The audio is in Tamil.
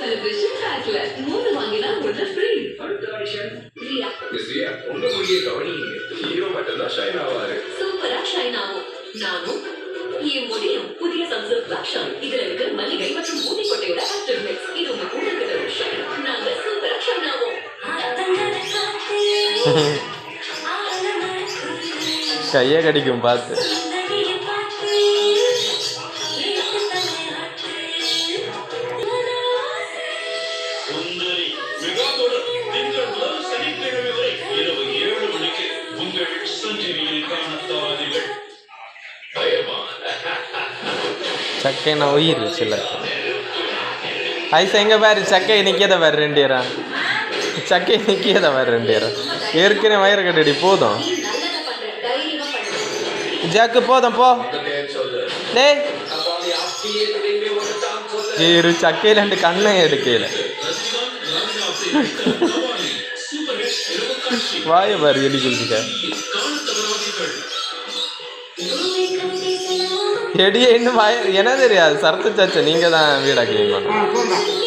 செலிப்ரேஷன் பேக்ல மூணு வாங்கினா ஒன்று ஃப்ரீ அடுத்த ஆடிஷன் ஃப்ரீயா மிஸ் ரியா உங்க முடிய கவனிங்க. ஹீரோ மட்டும் தான் ஷைன் ஆவாரு சூப்பரா ஷைன் ஆகும். நானும் என் முடியும் புதிய சன்சில்க் பிளாக் ஷைன் இதுல இருக்கு மல்லிகை மற்றும் ஊட்டி கொட்டையோட ஆக்டிவ் மிக்ஸ் இது உங்க கூந்தலுக்கு தரும் ஷைன் நாங்க சூப்பரா ஷைன் ஆகும் கையை கடிக்கும் பார்த்து. சக்கைனா உயிர் சில. ஐஸ் எங்க பாரு? சக்கை நிற்கத பாரு ரெண்டு ஏரா சக்கை நிற்கத பாரு ரெண்டு ஏரா ஏற்கனவே வயிறு கட்டடி போதும். ஜாக்கு போதும் போ. இரு சக்கையில் ரெண்டு கண்ணை எடுக்கையில் வாய பாரு எலி குளிச்சுக்க எடியே இன்னும் என்ன தெரியாது? சரத்து சாச்சா நீங்க தான் வீடா கிளீன் பண்ண